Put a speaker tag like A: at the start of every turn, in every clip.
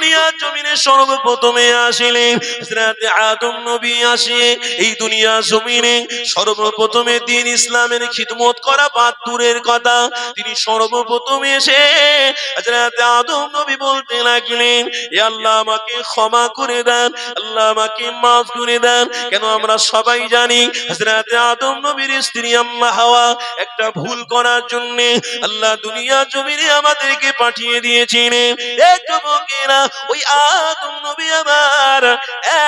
A: দুনিয়া জমিনে সর্বপ্রথমে আসিলেন হযরত আদম নবী আসে, এই দুনিয়া জমিনে সর্বপ্রথমে দিন ইসলামের খিদমত করা বাদ দূরের কথা। তিনি সর্বপ্রথমে এসে হযরত আদম নবী বলতে লাগলেন, এ আল্লাহ আমাকে ক্ষমা করে দেন, আল্লাহ আমাকে মাফ করে দেন। কেন আমরা সবাই জানি হযরত আদম নবীর স্ত্রী আম্মা হাওয়া, একটা ভুল করার জন্য আল্লাহ দুনিয়া জমিনে আমাদেরকে পাঠিয়ে দিয়েছিলেন। এ যুবকেরা ওই আদম নবী আমার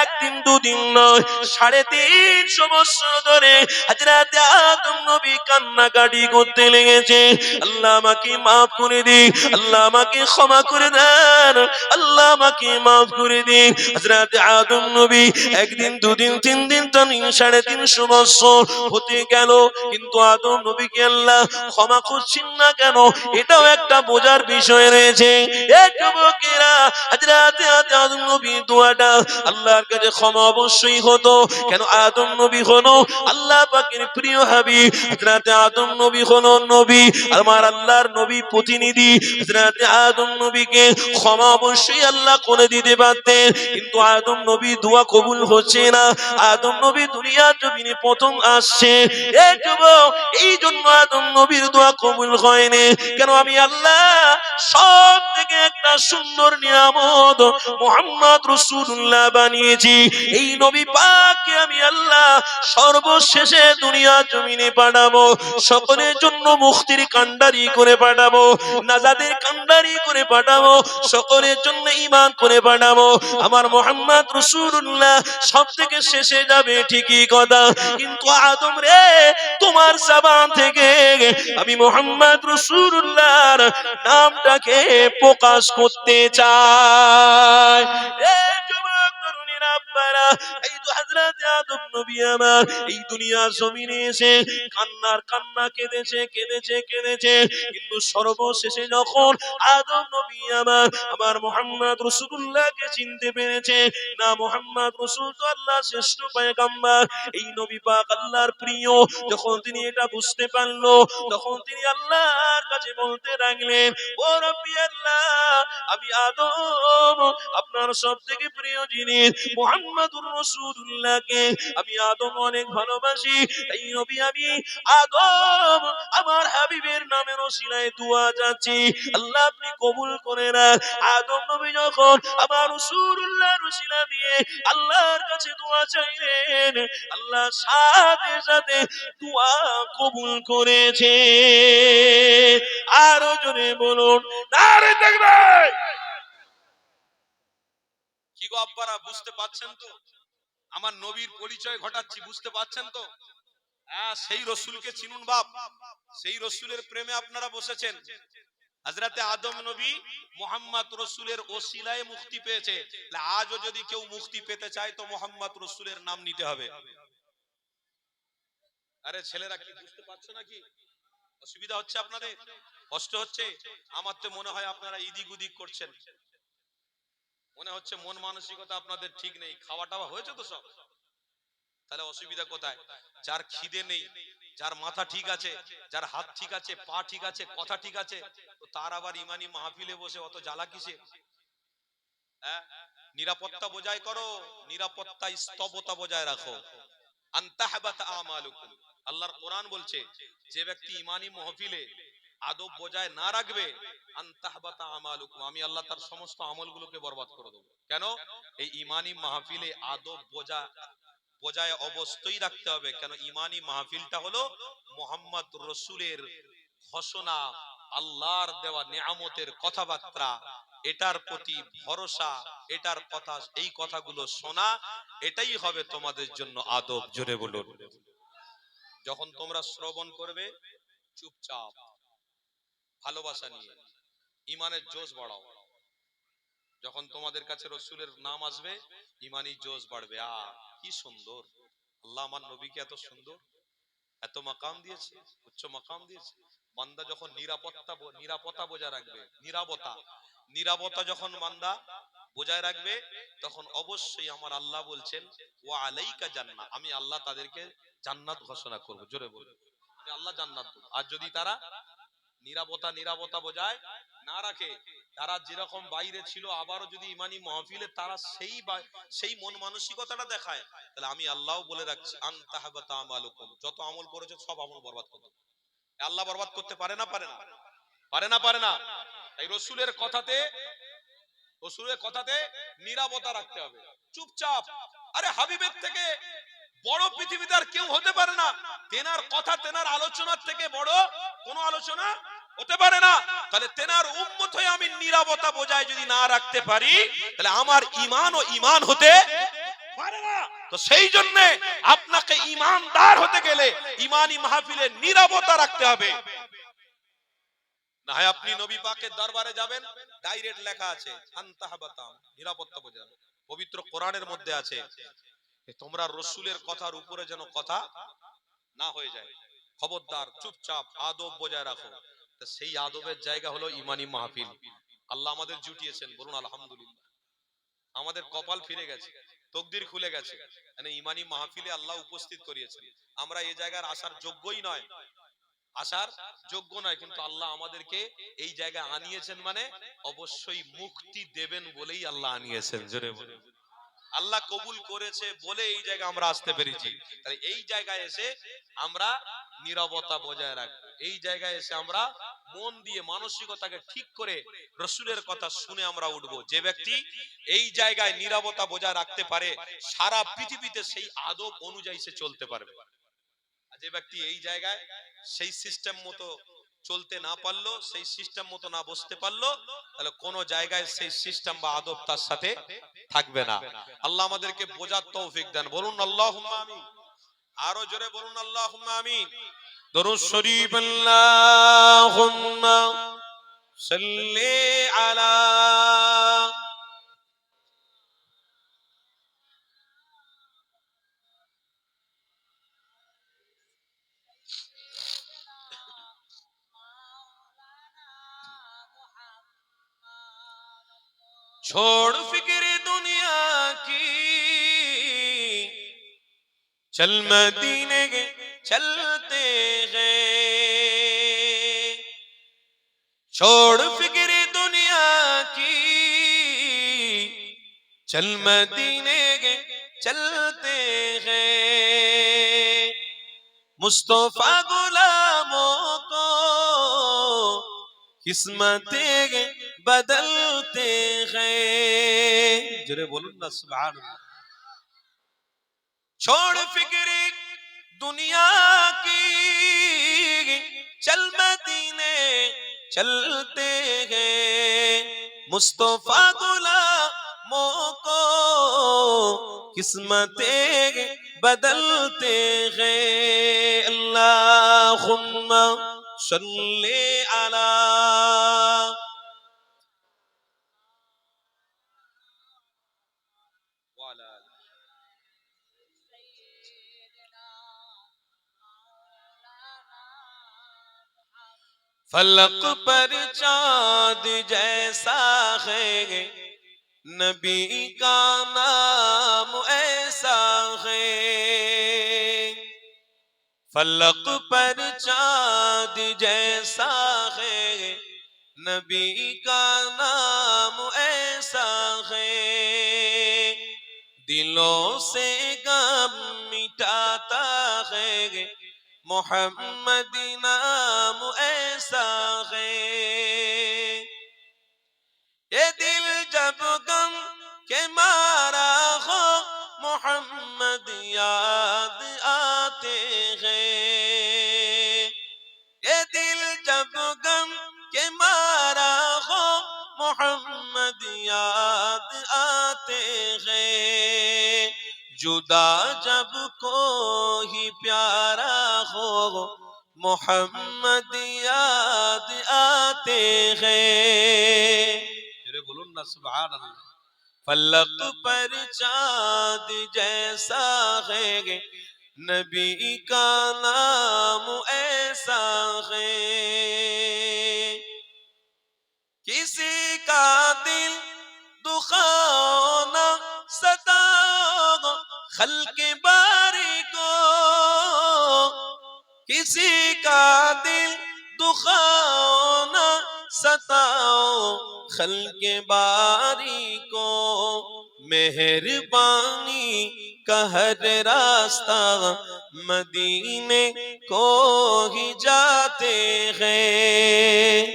A: একদিন, দুদিন নয়, সাড়ে তিনশো বছর ধরে হযরত আদম নবী কান্নাকাটি করতে লেগেছে। আল্লাহ আমাকে মাফ করে দিন, আল্লাহ আমাকে ক্ষমা করে দেন, আল্লাহ আমাকে মাফ করে দিন। হযরত আদম নবী একদিন, দুদিন, তিন দিন, তিন সাড়ে তিনশো বছর হতে গেল, কিন্তু আদম নবীকে আল্লাহ ক্ষমা করছেন না কেন? এটাও একটা বোঝার বিষয় রয়েছে। এ যুবকেরা আদম আল্লাহর কাছে ক্ষমা অবশ্যই হতো। কেন আদম নবী আল্লাহ প্রিয় আদম নবী নবী, আমার আল্লাহর নবী প্রতিনিধি। হযরত আদম নবীকে ক্ষমা অবশ্যই আল্লাহ করে দিতে পারতেন, কিন্তু আদম নবী দোয়া কবুল হচ্ছে না। আদম নবী দুনিয়ার জমিনে প্রথম আসছে। এই জন্য আদম নবীর দোয়া কবুল হয়নি। কেন আমি আল্লাহ সব থেকে একটা সুন্দর নিয়ামত মোহাম্মদ রসুল্লাহ বানিয়েছি। এই নবী পাককে আমি আল্লাহ সর্বশেষে দুনিয়া জমিনে পাঠাবো, সকলের জন্য মুক্তির কান্ডারি করে পাঠাবো নাজাদের কান্ডারি করে পাঠাবো, সকলের জন্য ইমান করে পাঠাবো। আমার মোহাম্মদ রসুল্লাহ সব থেকে শেষে যাবে ঠিকই কথা, কিন্তু আদম রে, তোমার সাবান থেকে আমি মোহাম্মদ রসুল্লাহর নামটাকে প্রকাশ করতে চাই। এ যুবক তরুণীরা এই তো আদম নবী আমার, এই দুনিয়ার জমিনে এসে কান্নার কান্না কেঁদেছে কেঁদেছে কেঁদেছে। কিন্তু সর্বশেষে যখন আদম নবী আমার আমার মোহাম্মদ রসুল্লাহকে চিনতে পেরেছে, না মোহাম্মদ রসুল তো আল্লাহ শ্রেষ্ঠ পয়গাম্বার, এই নবী পাক আল্লাহর প্রিয়, যখন তিনি এটা বুঝতে পারল, তখন তিনি আল্লাহর কাছে বলতে লাগলেন, ও রব্বি আল্লাহ, আমি আদম, আপনার সব থেকে প্রিয় জিনিস মোহাম্মদুর রসুল্লাহকে আমি আদম অনেক ভালোবাসি এই নবী আমি আদম, আমার হাবিবের নামের ওসিলায় দোয়া যাচ্ছি আল্লাহ আপনি কবুল করে না আদম নবী যখন আমার রসুল্লাহ রসিলা দিয়ে আল্লাহর কাছে দোয়া চাইলেন, আল্লাহ সাথে সাথে দোয়া কবুল করেছে। আরও জোরে বলুন, নারে দেখবে।
B: কি গো আব্বারা বুঝতে পাচ্ছেন তো? আমার নবীর পরিচয় ঘটাচ্ছি, বুঝতে পাচ্ছেন তো? হ্যাঁ সেই রসুলকে চিনুন বাপ। সেই রসুলের প্রেমে আপনারা বসেছেন। হাজরাতে আদম নবী মোহাম্মদ রসুলের ওসিলায় মুক্তি পেয়েছে। আজও যদি কেউ মুক্তি পেতে চায়, তো মোহাম্মদ রসুলের নাম নিতে হবে। আরে, ছেলেরা কি বুঝতে পারছ নাকি? অসুবিধা হচ্ছে আপনাদের? কষ্ট হচ্ছে? আমার তো মনে হয় আপনারা ইদিক উদিক করছেন। মনে হচ্ছে মন মানসিকতা আপনাদের ঠিক নেই। খাওয়া টাওয়া হয়েছে তো সব? তাহলে অসুবিধা কোথায়? যার খিদে নেই, যার মাথা ঠিক আছে, যার হাত ঠিক আছে, পা ঠিক আছে, কথা ঠিক আছে, তো তার আবার ইমানি মাহফিলে বসে অত জ্বালা কিসে হ্যাঁ? নিরাপত্তা বজায় করো, নিরাপত্তা স্তবতা বজায় রাখো। আন্তাহবাত আমালুকুম। আল্লাহর কোরআন বলছে, যে ব্যক্তি ইমানি মাহফিলে আদব বজায় না রাখবে আমি আল্লাহ তার সমস্ত আমলগুলোকে বরবাদ করে দেবো। কেন? এই ইমানি মাহফিলে আদব বোঝা বজায় অবশ্যই রাখতে হবে। কেন? ইমানি মাহফিলটা হলো মোহাম্মদ রসুলের ঘোষণা, আল্লাহর দেওয়া নিয়ামতের কথাবার্তা। এটার প্রতি ভরসা, এটার কথা, এই কথাগুলো শোনা, এটাই হবে তোমাদের জন্য আদব, জোরে বলুন। যখন তোমরা শ্রবণ করবে, চুপচাপ। ভালোবাসা নিয়ে, ইমানের জোশ বাড়াও। যখন তোমাদের কাছে রসুলের নাম আসবে ইমানি জোশ বাড়বে। আ, কি সুন্দর। আল্লাহ আমার নবীকে এত সুন্দর। এত মাকাম দিয়েছে, উচ্চ মাকাম দিয়েছে। বান্দা যখন নিরাপত্তা নিরাপত্তা বজায় রাখবে, নিরাপত্তা। নিরাপত্তা যখন বান্দা বজায় রাখবে, তখন অবশ্যই আমার আল্লাহ বলছেন ও আলাইকা জান্নাত। আমি আল্লাহ তাদেরকে জান্নাত ঘোষণা করব। জোরে বলব আল্লাহ জান্নাত। আর যদি তারা
A: নিরাপত্তা নিরাপত্তা বোঝায় না রাখে। তারা যেরকম বাইরে ছিল, আবারও যদি ইমানি মাহফিলে তারা সেই সেই মন মানসিকতাটা দেখায়, তাহলে আমি আল্লাহ বলে রাখছি যত আমল করেছ, সব আমল বরবাদ করতে আল্লাহ বরবাদ করতে পারে না পারে না। পারে না পারে না। এই রসুলের কথাতে রসুলের কথাতে নিরাপত্তা রাখতে হবে। চুপচাপ। আরে হাবিবের থেকে বড় পৃথিবীতে আর কেউ হতে পারে না। তেনার কথা, তেনার আলোচনার থেকে বড় কোনো আলোচনা হতে পারে না। তাহলে তেনার উম্মত হয়ে আমি নিরাপত্তা বজায় যদি না রাখতে পারি, তাহলে আমার ইমান ও ইমান হতে তো সেই জন্য আপনাকে ইমানদার হতে গেলে ইমানি মাহফিলে নিরাপত্তা রাখতে হবে। না হয় আপনি নবী পাকের দরবারে যাবেন, ডাইরেক্ট লেখা আছে, আনতাহাবাতাম, নিরাপত্তা বোঝা পবিত্র কোরআনের মধ্যে আছে তোমরা রসুলের কথার উপরে যেন কথা না হয়ে যায়। খবরদার, চুপচাপ আদব বজায় রাখো। তা সেই আদবের জায়গা হলো ইমানি মাহফিল। আল্লাহ আমাদের জুটিয়েছেন, বলুন আলহামদুলিল্লাহ। আমাদের কপাল ফিরে গেছে, তকদির খুলে গেছে। মানে ইমানি মাহফিলে আল্লাহ উপস্থিত করিয়েছেন। আমরা এই জায়গার আসার যোগ্যই নয়। আসার যোগ্য নয়, কিন্তু আল্লাহ আমাদেরকে এই জায়গায় আনিয়েছেন মানে অবশ্যই মুক্তি দেবেন বলেই আল্লাহ আনিয়েছেন। জোরে বলে আল্লাহ কবুল করেছে বলে এই জায়গায় আমরা আসতে পেরেছি। তাহলে এই জায়গায় এসে আমরা নীরবতা বজায় রাখব। এই জায়গায় এসে আমরা মন দিয়ে মানসিকতাকে ঠিক করে রসুলের কথা শুনে আমরা উঠবো। যে ব্যক্তি এই জায়গায় নীরবতা বজায় রাখতে পারে, সারা পৃথিবীতে সেই আদব অনুযায়ী সে চলতে পারবে। যে ব্যক্তি এই জায়গায় সেই সিস্টেম মতো চলতে না পারল, সেই সিস্টেম মতো না বসতে পারল, তাহলে কোন জায়গায় সেই সিস্টেম বা আদব তার সাথে থাকবে না। আল্লাহ আমাদেরকে বোঝার তৌফিক দেন। বলুন আল্লাহ আরও জোরে বলুন আল্লাহ আমি দরুদ শরীফ আল্লাহুম্মা সাল্লি আলা چھوڑ فکر دنیا کی۔ چل مدینے گے چلتے ہیں۔ چھوڑ فکر دنیا کی۔ چل مدینے گے چلتے ہیں۔ مصطفیٰ غلاموں کو قسمتیں بدل کرتے ہیں۔ جرے بولو نا، سبحان اللہ۔ چھوڑ فکر دنیا کی۔ چل مدینے چلتے ہیں۔ مصطفیٰ غلاموں کو قسمتیں بدلتے ہیں۔ اللہ صلی علی फलक पर चांद जैसा है नबी का नाम ऐसा है फलक पर चांद जैसा है नबी का नाम ऐसा है दिलों से गम मिटाता है मोहम्मद नाम ऐसा یہ دل جب گم کے مارا ہو، محمد یاد آتے ہیں۔ یہ دل جب گم کے مارا ہو، محمد یاد آتے ہیں۔ جدا جب کو ہی پیارا ہو मोहम्मद याद आते हैं मेरे बोलून ना सुभान अल्लाह फलक पर चांद जैसा है नबी का नाम ऐसा है किसी का दिल दुखाना सता खल के کسی کا دل دکھاؤ نہ ستاؤ، خلق باری کو مہربانی کا ہر راستہ مدینے کو ہی جاتے ہیں۔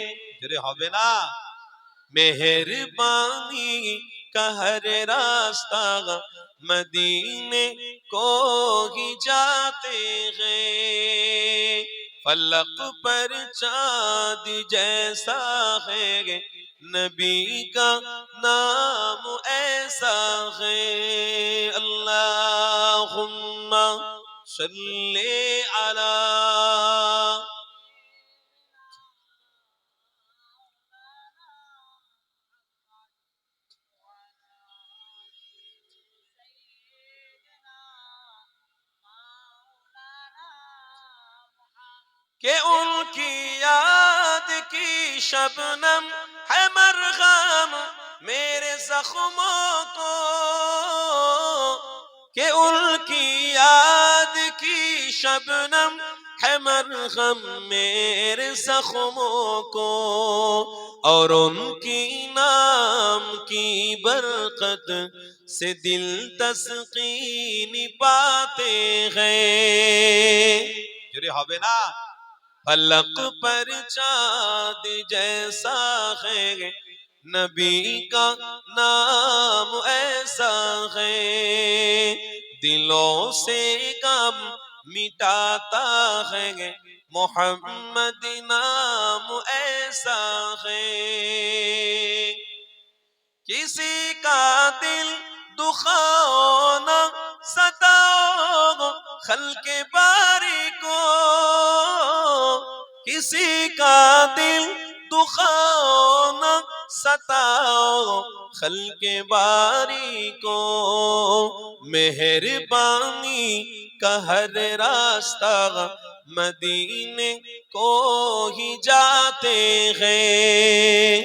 A: مہربانی کا ہر راستہ مدینے کو ہی جاتے گئے فلق پر چاند جیسا ہے، نبی کا نام ایسا ہے۔ اللہم صلی علیہ کہ ان کی یاد کی شبنم ہے مرغم میرے زخموں کو۔ کہ ان کی یاد کی شبنم ہے مرغم میرے زخموں کو۔ اور ان کی نام کی برکت سے دل تسکین پاتے ہیں۔ جرے ہوئے نا پلک پر چاند جیسا ہے نبی کا نام ایسا ہے دلوں سے کم مٹاتا ہے محمد نام ایسا ہے کسی کا دل دکھانا ستا خل کے باری کو کسی کا دل دکھانا ستا خل کے باری کو مہربانی کا ہر راستہ مدینے کو ہی جاتے ہیں۔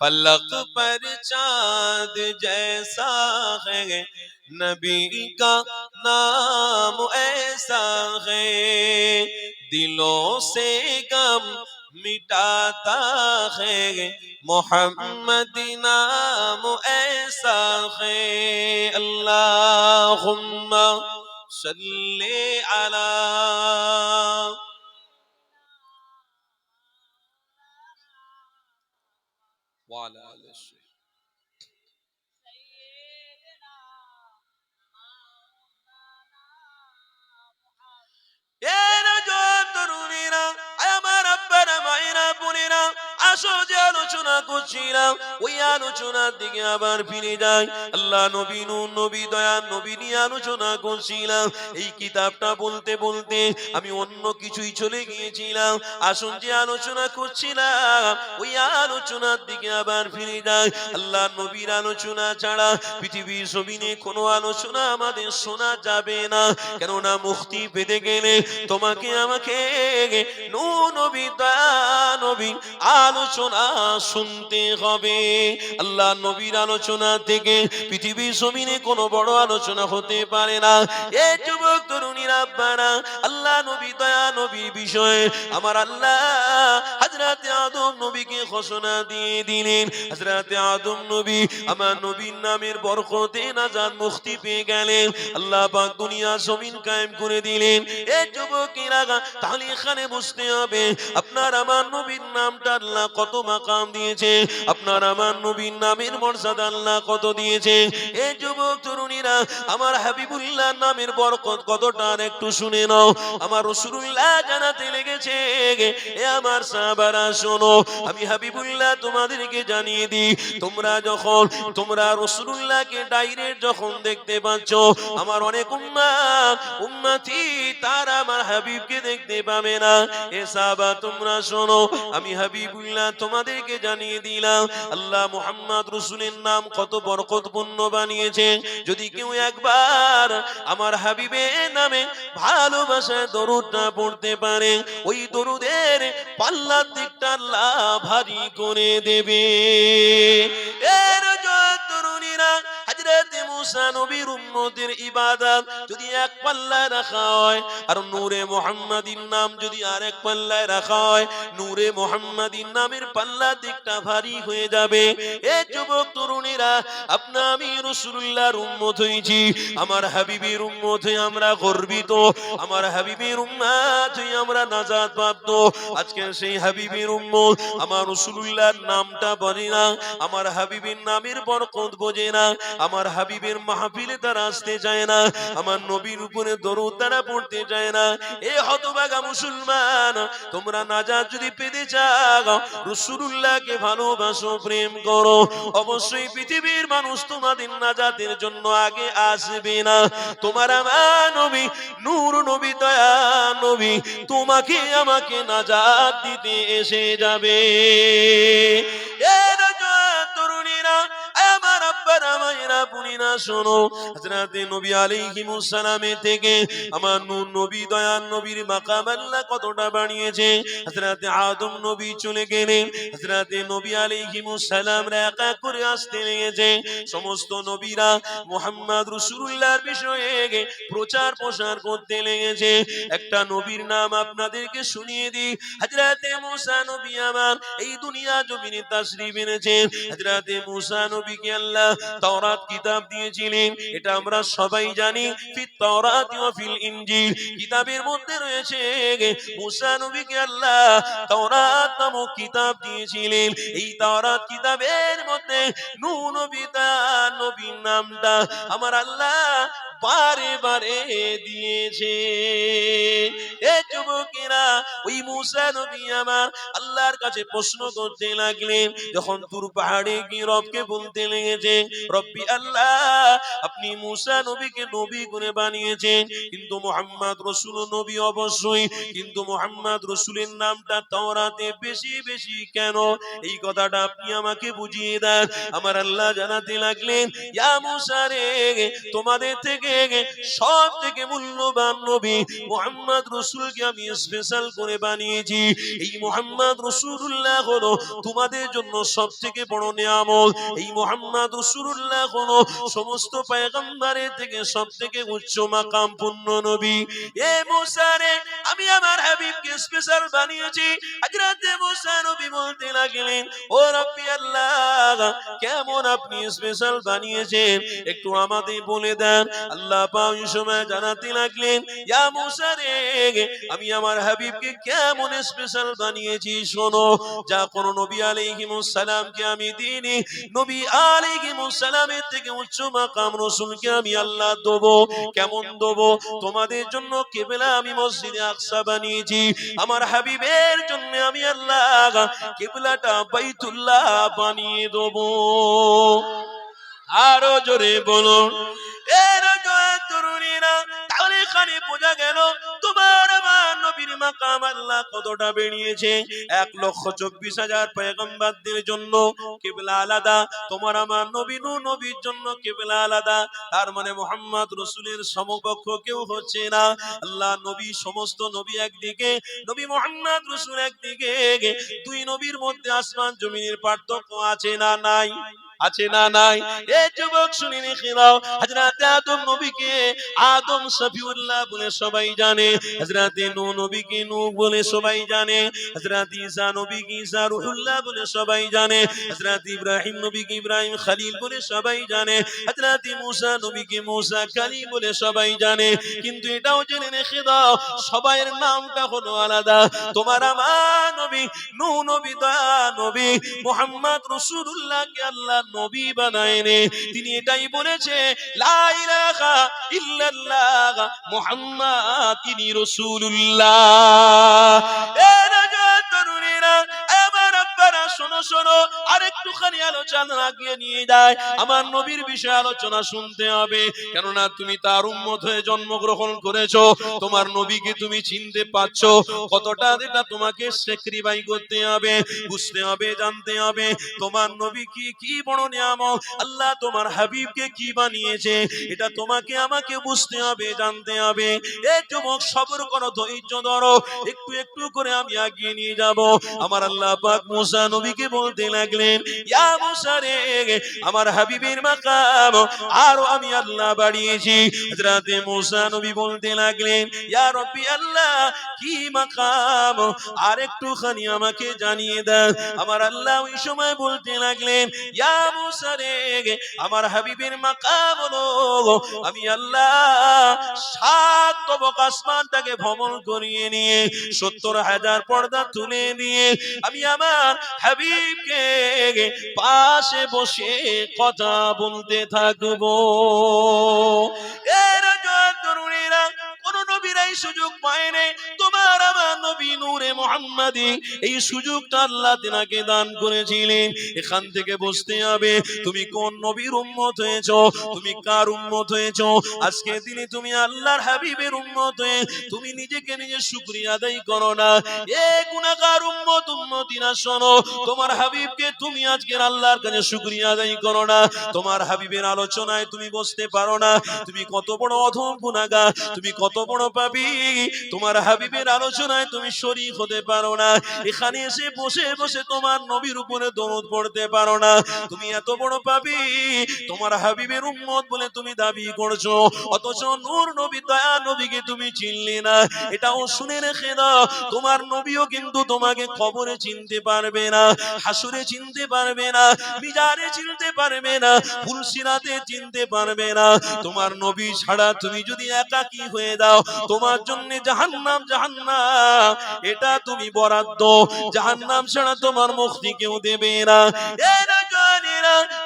A: فلق پر چاند جیسا ہے، نبی کا نام ایسا ہے۔ دلوں سے غم مٹاتا ہے، محمد نام ایسا ہے۔ اللہم صلی علیہ وعلى
B: آل الشيخ
A: يا نجوم ترونينا يا مربنا معنا بنينا আসো, যে আলোচনা করছিলাম, ওই আলোচনার দিকে আবার ফিরে যাই। আল্লাহ নবী নূর, নবী দয়া, নবী নিয়ে আলোচনা করছিলাম। এই কিতাবটা বলতে বলতে আমি অন্য কিছুই চলে গিয়েছিলাম। আসুন, যে আলোচনা করছিলাম, ওই আলোচনার দিকে আবার ফিরে যাই। আল্লাহ নবীর আলোচনা ছাড়া পৃথিবীর জমিনে কোনো আলোচনা আমাদের শোনা যাবে না। কেননা মুক্তি পেতে গেলে তোমাকে আমাকে নবী দয়া, নবী আলোচনা শুনতে হবে। আল্লাহ নবীর আলোচনা থেকে পৃথিবীর জমিনে কোনো বড় আলোচনা হতে পারে না। এ যুবক, তরুণীরা আব্বারা, আল্লাহ নবী দয়া, নবীর বিষয়ে আমার আল্লাহ হাজরাতে আদম নবীকে ঘোষণা দিয়ে দিলেন। হাজরাতে আদম নবী আমার নবীর নামের বরকতে নাজাত মুক্তি পেয়ে গেলেন। আল্লাহ পাক দুনিয়া জমিন কায়েম করে দিলেন। এ যুবকেরা, তাহলে এখানে বুঝতে হবে, আপনার আমার নবীর নামটা আল্লাহ কত মাকাম দিয়েছে? আপনার আমার নবীর নামের মর্যাদা আল্লাহ কত দিয়েছে? এ যুবক তরুণীরা, আমার হাবিবুল্লাহ নামের বরকত কতটা আর একটু শুনে নাও। আমার রসুল্লাহ জানাতে লেগেছে এ আমার সাহাবারা, শোনো, আমি হাবিবুল্লাহ তোমাদেরকে জানিয়ে দিই, তোমরা যখন, তোমরা রসুল্লাহকে ডাইরেক্ট যখন দেখতে পাচ্ছ, আমার অনেক উম্মা উম্মাতি, তারা আমার হাবিবকে দেখতে পাবে না। এ সাহাবা, তোমরা শোনো, আমি হাবিবুল্লাহ তোমাদেরকে জানিয়ে দিলাম, আল্লাহ মুহাম্মদ রসুলের নাম কত বরকতপূর্ণ বানিয়েছে যদি কেউ একবার আমার হাবিবে নামে ভালোবাসায় দরুদটা পড়তে পারে, ওই দরুদের পাল্লার দিকটা আল্লাহ ভারী করে দেবে। এর জয় তরুণীরা মুসা নবীর উম্মতের ইবাদত যদি এক পাল্লায় রাখা হয়, আর নূরে নাম যদি পাল্লায় রাখা হয়, নূরে নামের পাল্লা দিকটা ভারী হয়ে যাবে। এ যুবক তরুণীরা, আপনা আমি রসুল্লাহর উম্মত হয়েছি, আমার উম্মত হয়ে আমরা গর্বিত, আমার হয়ে আমরা নাজাত প্রাপ্ত। আজকে সেই হাবিবের উম্মত আমার রসুল্লাহর নামটা বলে না, আমার হাবিবের নামের বরকত বোঝে না, আমার হাবিবের মাহফিলে তারা আসতে চায় না, আমার নবীর উপরে দরুদ তারা পড়তে চায় না। এ হতভাগা মুসলমান, তোমরা নাজাত যদি পেতে চাও রসুল্লাহকে ভালোবাসো, প্রেম করো। অবশ্যই পৃথিবীর মানুষ তোমাদের নাজাতের জন্য আগে আসবে না। তোমার আমার নবী, নূর নবী, দয়া নবী, তোমাকে আমাকে নাজাত দিতে এসে যাবে। এ তরুণীরা আমার শোনো। হযরতে নবী থেকে আমার নূর নবী নবীর মাকাম আল্লাহ কতটা বাড়িয়েছে হযরতে আদম নবী চলে গেলেন। হযরতে নবী একা করে আসতে সমস্ত নবীরা মুহাম্মদ রাসূলুল্লাহর বিষয়ে প্রচার প্রসার করতে লেগেছে। একটা নবীর নাম আপনাদেরকে শুনিয়ে দিই। হযরতে মুসা নবী আমার এই দুনিয়া জমিনে তাশরীফ এনেছেন। হযরতে মুসা নবীকে আল্লাহ তাওরাত কিতাব দিয়েছিলেন, এটা আমরা সবাই জানি কিতাবের মধ্যে রয়েছে মুসা নবীকে আল্লাহ নামক কিতাব দিয়েছিলেন। এই কিতাবের মধ্যে নবীর নামটা আমার আল্লাহ বারে বারে দিয়েছে। এ যুবকেরা, ওই মুসা নবী আমার আল্লাহর কাছে প্রশ্ন করতে লাগলেন, যখন তুর পাহাড়ে গিয়ে রবকে বলতে লেগেছে, রব্বি আল্লাহ আপনি মুসা নবীকে নবী করে বানিয়েছেন, কিন্তু মোহাম্মদ রসুল নবী অবশ্যই। কিন্তু মোহাম্মদ রসুলের নামটা তাওরাতে বেশি বেশি কেন? এই কথাটা আপনি আমাকে বুঝিয়ে দেন। আমার আল্লাহ জানাতে লাগলেন তোমাদের থেকে সব থেকে মূল্যবান নবী মোহাম্মদ রসুলকে আমি স্পেশাল করে বানিয়েছি। এই মোহাম্মদ রসুল্লাহ হলো তোমাদের জন্য সব থেকে বড় নিয়ামত। এই মোহাম্মদ রসুল্লাহ হলো সমস্ত পায়গম্বরের থেকে সব থেকে উচ্চ মাকাম পূর্ণ নবী। এ মুসারে আমি আমার হাবিবকে স্পেশাল বানিয়েছি। হযরতে মুসা নবী বলতে লাগলেন, ও রাব্বি আল্লাহ, কেমন আপনি স্পেশাল বানিয়েছেন? একটু আমাদের বলে দেন। আল্লাহ পাক সময় জানাতে লাগলেন, ইয়া মুসা আমি আমার হাবিবকে কেমন স্পেশাল বানিয়েছি শোনো, যা কোন নবী আলাইহিমুস সালামকে আমি দিইনি। নবী আলাইহিমুস সালামের থেকে উচ্চ মাকাম রসুলকে আমি আল্লাহ দেব। কেমন দেব? তোমাদের জন্য কেবলা আমি মসজিদে আকসা বানিয়েছি। আমার হাবিবের জন্য আমি আল্লাহ কেবলাটা বাইতুল্লাহ বানিয়ে দেব। আরও জোরে বলুন, এর জয় তরুণীরা তাহলে এখানে বোঝা গেল, তোমার আমার নবীর মাকাম আল্লাহ কতটা বেরিয়েছে এক লক্ষ চব্বিশ হাজার জন্য কেবলা আলাদা, তোমার আমার নবী নূ নবীর জন্য কেবলা আলাদা। তার মানে মোহাম্মদ রসুলের সমকক্ষ কেউ হচ্ছে না। আল্লাহ নবী, সমস্ত নবী একদিকে, নবী মোহাম্মদ রসুল একদিকে। দুই নবীর মধ্যে আসমান জমিনের পার্থক্য আছে না নাই? আছে না নাই? এ যুবক শুনিনি রেখে দাও, হযরত আদম নবীকে আদম সফিউল্লাহ বলে সবাই জানে, হযরত বলে সবাই জানে, হযরত ঈসা ঈসা বলে সবাই জানে, হযরত ইব্রাহিম ইব্রাহিম খলিল বলে সবাই জানে, হযরত কালিম বলে সবাই জানে। কিন্তু এটাও জেনে রেখে দাও নামটা হলো আলাদা। তোমার আমার নবী নবী নবী, মোহাম্মদ আল্লাহ নবী বানায়নি। তিনি এটাই বলেছে, লা ইলাহা ইল্লাল্লাহ। মুহাম্মদ তিনি রাসূলুল্লাহ। এ শোনো শোনো, আরেকটুখানি আলোচনা আগিয়ে নিয়ে যায়। আমার নবীর বিষয়ে আলোচনা শুনতে হবে। কেননা তুমি তার উম্মত হয়ে জন্মগ্রহণ করেছ। তোমার নবীকে তুমি চিনতে পারছ কতটা এটা তোমাকে সেক্রিফাই করতে হবে, বুঝতে হবে, জানতে হবে। তোমার নবী কি কি বড় নিয়ামত, আল্লাহ তোমার হাবিবকে কি বানিয়েছে, এটা তোমাকে আমাকে বুঝতে হবে, জানতে হবে। এই যুবক, সবর করো, ধৈর্য ধরো। একটু একটু করে আমি আগিয়ে নিয়ে যাব। আমার আল্লাহ পাক মুসা নবীকে বলতে লাগলেন আমার হাবিবের মাকাম, আরও আমি আল্লাহ বাড়িয়েছি। হযরতে মুসা নবী বলতে লাগলেন, ইয়া আল্লাহ, কি মাকাম? আর একটুখানি আমাকে জানিয়ে দাও। আমার আল্লাহ ওই সময় বলতে লাগলেন আমার হাবিবের মাকাম আমি আল্লাহ সাত তবক আসমানটাকে ভ্রমণ করিয়ে নিয়ে সত্তর হাজার পর্দা তুলে দিয়ে আমি আমার হাবিবকে পাশে বসে কথা বলতে থাকব। সুযোগ পায় নাই। তোমার আমার নবী নূরে মোহাম্মদী এই সুযোগটা আল্লাহ তিনাকে দান করেছিলেন। এখান থেকে বুঝতে হবে। তুমি কোন নবীর উম্মত হয়েছ? তুমি কার উম্মত হয়েছ? আজকে দিনে তুমি আল্লাহর হাবিবের উম্মত হয়ে তুমি নিজেকে নিজে শুকরিয়া আদায় করো না। এ গুনাহগার উম্মত উম্মতিনা শোনো। তোমার হাবিবকে তুমি আজকের আল্লাহর কাছে শুকরিয়া আদায় করো না। তোমার হাবিবের আলোচনায় তুমি বসতে পারো না। তুমি কত বড় অধম গুনাহগার, তুমি কত বড় পাপী। তোমার হাবিবের আলোচনায় তুমি শরীক হতে পারো না। এখানে এসে বসে বসে তোমার নবীর উপরে দরদ পড়তে পারো না। তুমি এত বড় পাপী, তোমার হাবিবের উম্মত বলে তুমি দাবি করছ। অথচ নূর নবী, দয়া নবীকে তুমি চিনলে না। এটাও শুনে রেখে দাও, তোমার নবীও কিন্তু তোমাকে খবরে চিনতে পারবে না, হাসুরে চিনতে পারবে না, মিজারে চিনতে পারবে না, ফুলসিরাতে চিনতে পারবে না। তোমার নবী ছাড়া তুমি যদি একাকী হয়ে দাও, তোমার জন্য জাহান্নাম জাহান্নাম। এটা তুমি বরাদ্দ। জাহান্নাম ছাড়া তোমার মুক্তি কেউ দেবে না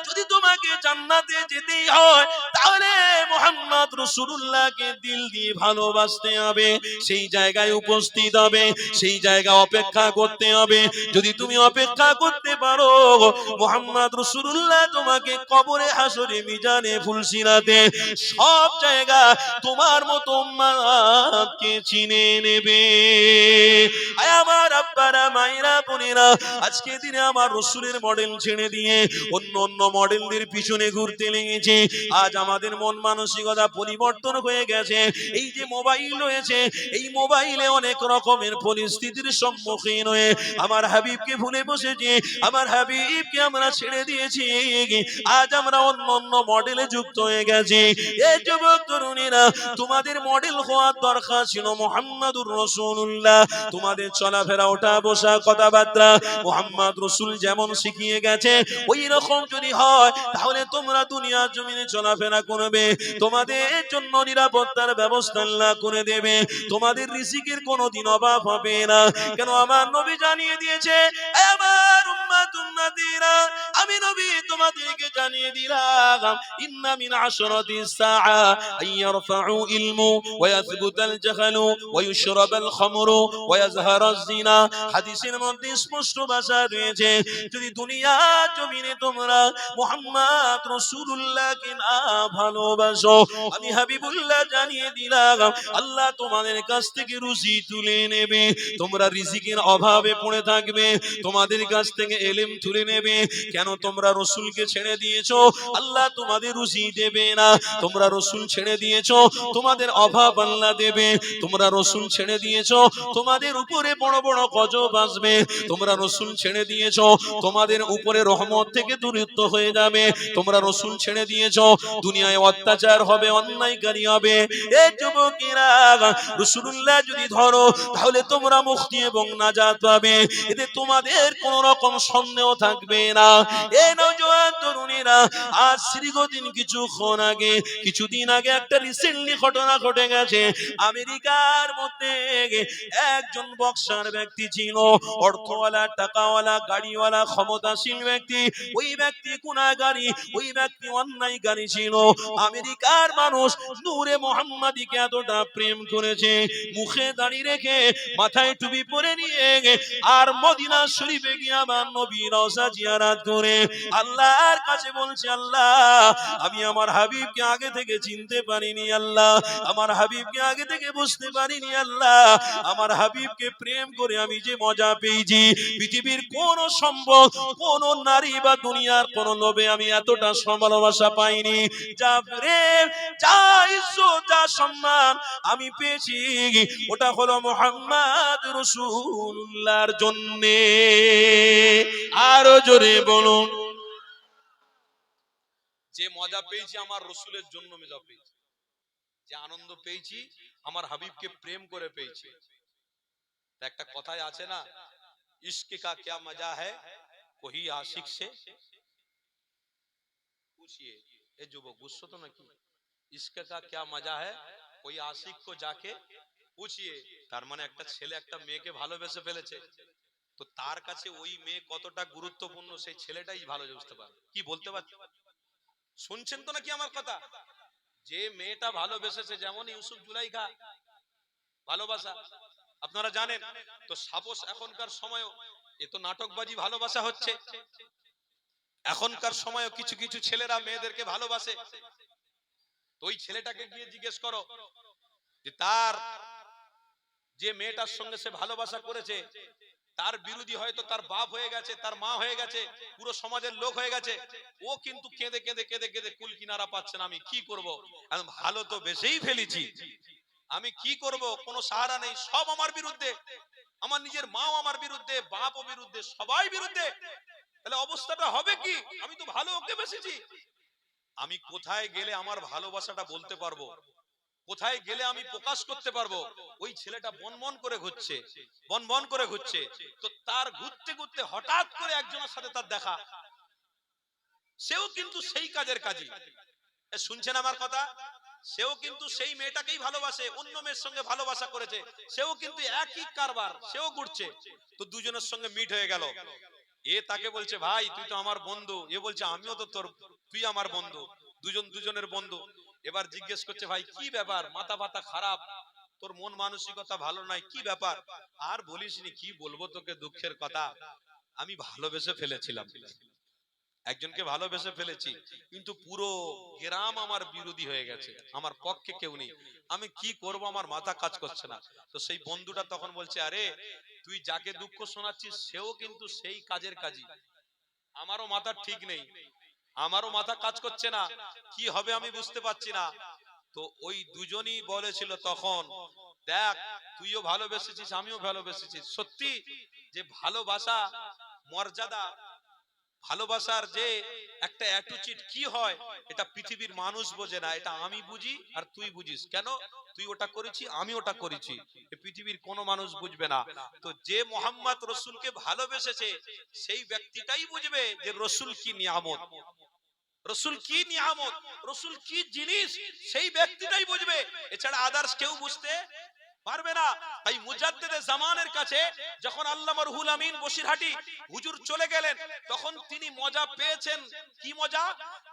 A: যদি তোমাকে জান্নাতে যেতেই হয়, তাহলে মোহাম্মদ রসুল্লাহকে দিল দিয়ে ভালোবাসতে হবে, সেই জায়গায় উপস্থিত হবে, সেই জায়গা অপেক্ষা করতে হবে। যদি তুমি অপেক্ষা করতে পারো, মোহাম্মদ রসুল্লাহ তোমাকে কবরে হাসরে মিজানে ফুলসিরাতে সব জায়গা তোমার মতো উম্মাদকে চিনে নেবে। আমার আব্বারা, মায়েরা, বোনেরা, আজকে দিনে আমার রসুলের মডেল ছেড়ে দিয়ে অন্য অন্য মডেলদের পিছনে ঘুরতে লেগেছে। আজ আমাদের মন মানসিকতা পরিবর্তন হয়ে গেছে। এই যে মোবাইল রয়েছে, এই মোবাইলে অনেক রকমের পরিস্থিতির সম্মুখীন হয়ে আমার হাবিবকে ভুলে বসেছি, আমার হাবিবকে আমরা ছেড়ে দিয়েছি। আজ আমরা অন্য অন্য মডেলে যুক্ত হয়ে গেছি। এই যুবক তরুণীরা, তোমাদের মডেল হওয়ার দরকার ছিল মোহাম্মদুর রসুল্লাহ তোমাদের চলাফেরা ওঠা বসা কথাবার্তা। মোহাম্মদ রসুল যেমন শিখিয়ে গেছে ওই রকম যদি হয়, তাহলে তোমরা দুনিয়ার জমিনে চলাফেরা করবে। তোমাদের জন্য নিরাপত্তার ব্যবস্থা আল্লাহ করে দেবে। তোমাদের রিসিকের কোনোদিন অভাব হবে না। কেন আমার নবী জানিয়ে দিয়েছে "এ আমার উম্মাত উম্মাতিরা, আমি নবী তোমাদেরকে জানিয়ে দিলাম, ইন্না মিন আশরাতি সাআ আইয়ারফাউ ইলমু, ওয়া ইয়াথবুতাল জাহলু ওয়া ইউশরাবাল খামরু, ওয়া ইয়াজহারাজ জিনা হাদিসের মধ্যে স্পষ্ট ভাষা রয়েছে, যদি দুনিয়া জমিনে তোমরা মুহাম্মদ রাসূলুল্লাহকে না ভালোবাসো, আমি হাবিবুল্লাহ জানিয়ে দিলাম, আল্লাহ তোমাদের কাছ থেকে তুলে নেবে, তোমরা রিজিকের অভাবে পড়ে থাকবে, তোমাদের কাছ থেকে তুলে নেবে, কেন তোমরা রসুলকে ছেড়ে দিয়েছ? আল্লাহ তোমাদের রুজি দেবে না, তোমরা রসুল ছেড়ে দিয়েছ, তোমাদের অভাব আল্লাহ দেবে, তোমরা রসুল ছেড়ে দিয়েছ, তোমাদের উপরে বড় বড় গজব আসবে। তোমরা রসুল ছেড়ে দিয়েছ, তোমাদের উপরে রহমত থেকে দূরত্ব হয়ে যাবে। তোমরা রসুল ছেড়ে দিয়েছ, দুনিয়ায় অত্যাচার হবে, অন্যায়কারী হবে। এ যুবকেরা রসুল্লাহ যদি ধরো, তাহলে তোমরা মুক্তি এবং নাজাত পাবে। এতে তোমাদের কোন রকম সন্দেহ থাকবে না। এ নজওয়ান তরুণীরা, আজ দীর্ঘদিন কিছুক্ষণ আগে, কিছুদিন আগে একটা রিসেন্টলি ঘটনা ঘটে গেছে। আমেরিকার মধ্যে একজন বক্সার ব্যক্তি ছিল অর্থওয়ালা, টাকাওয়ালা, গাড়িওয়ালা ক্ষমতাশীল ব্যক্তি, ওই ব্যক্তি গুণাগারী, ওই ব্যক্তি অন্যায়কারী ছিল। আমেরিকার মানুষ নূরে মোহাম্মদীকে এতটা প্রেম করেছে, মুখে দাঁড়িয়ে রেখে মাথায় টুপি পরে নিয়ে আর মদিনা শরীফে গিয়ে আমার নবী রওজা জিয়ারাত করে। আল্লাহর কাছে বলছে, আল্লাহ, আমি আমার হাবিবকে আগে থেকে চিনতে পারিনি, আল্লাহ। আমার হাবিবকে আগে থেকে বুঝতে পারিনি, আল্লাহ। আমার হাবিবকে প্রেম করে আমি যে মজা পেয়েছি, পৃথিবীর কোন সম্ভব কোন নারী বা দুনিয়ার কোন লোভে আমি এতটা ভালোবাসা পাইনি। যা প্রেম, যা ইজ্জত, যা সম্মান আমি পেয়েছি, ওটা হলো মোহাম্মদ রসুল্লাহর জন্যে।
C: আরও জোরে বলুন।
A: যে মজা পেয়েছি, আমার রসুলের জন্য মজা পেয়েছি। যে আনন্দ পেয়েছি, আমার হাবিবকে প্রেম করে পেয়েছি। تو مطلب تو نا مجھے আপনারা জানেন, তো সাপোজ এখনকার সময়ও এ তো নাটকবাজি ভালোবাসা হচ্ছে। এখনকার সময়ও কিছু কিছু ছেলেরা মেয়েদেরকে ভালোবাসে। তো ওই ছেলেটাকে গিয়ে জিজ্ঞেস করো যে, তার যে মেয়েটার সঙ্গে সে ভালোবাসা করেছে, তার বিরোধী হয়তো তার বাপ হয়ে গেছে, তার মা হয়ে গেছে, পুরো সমাজের লোক হয়ে গেছে। ও কিন্তু কেঁদে কেঁদে কেঁদে কেঁদে কুল কিনারা পাচ্ছে না, আমি কি করব? ভালো তো বেশেই ফেলেছি। আমি কি করব? কোনো সাহারা নেই। সব আমার বিরুদ্ধে। আমার নিজের মাও আমার বিরুদ্ধে, বাপও বিরুদ্ধে, সবাই বিরুদ্ধে। তাহলে অবস্থাটা হবে কি? আমি তো ভালো ওকে বেসেছি। আমি কোথায় গেলে আমার ভালোবাসাটা বলতে পারব? কোথায় গেলে আমি প্রকাশ করতে পারব? ওই ছেলেটা বনবন করে ঘুরছে, বনবন করে ঘুরছে। তো তার ঘুরতে ঘুরতে হঠাৎ করে একজনের সাথে তার দেখা। সেও কিন্তু সেই কাজের কাজই শুনছেন আমার কথা? সেও কিন্তু সেই মেয়েটাকেই ভালোবাসে, অন্য মেয়ের সঙ্গে ভালোবাসা করেছে। সেও কিন্তু একই কারবার, সেও ঘুরছে। তো দুজনের সঙ্গে মিট হয়ে গেল। এ তাকে বলছে, ভাই, তুই তো আমার বন্ধু। এ বলছে, আমিও তো তোর, তুই আমার বন্ধু। দুজন, দুজনের বন্ধু। এবার জিজ্ঞেস করছে, ভাই, কি ব্যাপার? মাথা ফাতা খারাপ? তোর মন মানসিকতা ভালো নাই? কি ব্যাপার? আর বলিসনি, কি বলব তোকে দুঃখের কথা? আমি ভালোবেসে ফেলেছিলাম। একজনকে ভালোবেসে ফেলেছি কিন্তু পুরো গ্রাম আমার বিরোধী হয়ে গেছে। আমার পক্ষে কেউ নেই। আমি কি করব আমার মাথা কাজ করছে না। তো সেই বন্ধুটা তখন বলছে আরে তুই যাকে দুঃখ শোনাচ্ছিস সেও কিন্তু সেই কাজের কাজই আমারও মাথা ঠিক নেই। আমারও মাথা কাজ করছে না। কি হবে আমি বুঝতে পারছি না। তো ওই দুজনই বলেছিল তখন দেখ তুইও ভালোবেসেছিস আমিও ভালোবেসেছিস। সত্যি যে ভালোবাসা মর্যাদা ভালোবাসার যে একটা অ্যাটিচিউড কি হয়, এটা পৃথিবীর মানুষ বোঝে না। এটা আমি বুঝি আর তুই বুঝিস। কেন? তুই ওটা করেছি, আমি ওটা করেছি। পৃথিবীর কোনো মানুষ বুঝবে না। তো যে মোহাম্মদ রসুলকে ভালোবেসেছে, সেই ব্যক্তিটাই বুঝবে যে রসুল কি নিয়ামত। রসুল কি নিয়ামত? রসুল কি জিনিস? সেই ব্যক্তিটাই বুঝবে। এছাড়া আদার্স কেউ বুঝতে পারবে না। তাই মুজাদ্দেদে জামানের কাছে যখন আল্লামা রুহুল আমিন বসিরহাটি হুজুর চলে গেলেন, তখন তিনি মজা পেয়েছেন। কি মজা?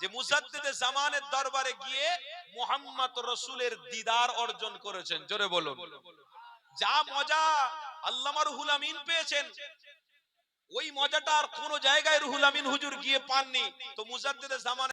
A: যে মুজাদ্দেদে জামানের দরবারে গিয়ে মোহাম্মদ রসুলের দিদার অর্জন করেছেন। জোরে বলুন। যা মজা আল্লামা রুহুল আমিন পেয়েছেন। ওই মজাটা আর কোন জায়গায় রুহুল আমিন হুজুর গিয়ে পাননি। তো মুজাদ্দেদে জামান